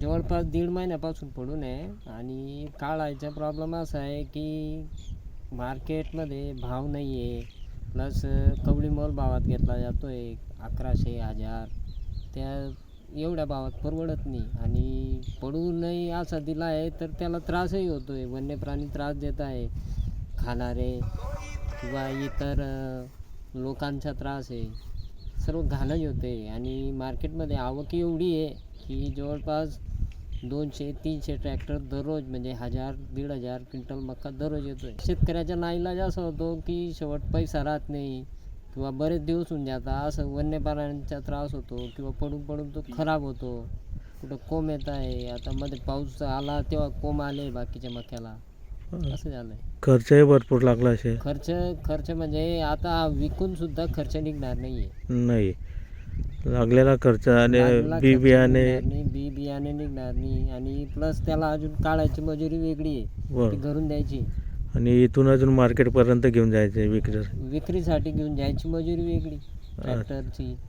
जवळपास दीड महिन्यापासून पडून आहे आणि काळायचा प्रॉब्लेम असा आहे की मार्केटमध्ये भाव नाही आहे प्लस कवडी मोल भावात घेतला जातो आहे अकराशे हजार. त्या एवढ्या भावात परवडत नाही आणि पडूनही असा दिला आहे तर त्याला त्रासही होतो आहे वन्य प्राणी त्रास देत आहे. खाणारे किंवा इतर लोकांचा त्रास आहे. सर्व घाणच होते. आणि मार्केटमध्ये आवक एवढी आहे की जवळपास दोनशे तीनशे ट्रॅक्टर दररोज म्हणजे हजार दीड हजार क्विंटल मक्का दररोज येतो आहे शेतकऱ्याच्या नाईलाज असा होतो की शेवट पैसा राहत नाही किंवा बरेच दिवस होऊन जातात. असं वन्य प्राण्यांचा त्रास होतो किंवा पडून पडून तो खराब होतो. कुठं कोंब येत आहे. आता मध्ये पाऊस आला तेव्हा कोंब आले बाकीच्या मक्याला. असं झालं आहे खर्चही भरपूर लागला असेल. खर्च खर्च म्हणजे आता विकून सुद्धा खर्च निघणार नाही आहे नाही. लागलेला खर्च आणि बी खर्च बियाणे निघणार नाही, बी बियाणे निघणार नाही आणि प्लस त्याला अजून काढायची मजुरी वेगळी आहे. ती घरून द्यायची. आणि इथून अजून मार्केटपर्यंत घेऊन जायचं विक्री विक्रीसाठी. घेऊन जायची मजुरी वेगळी. ट्रॅक्टरची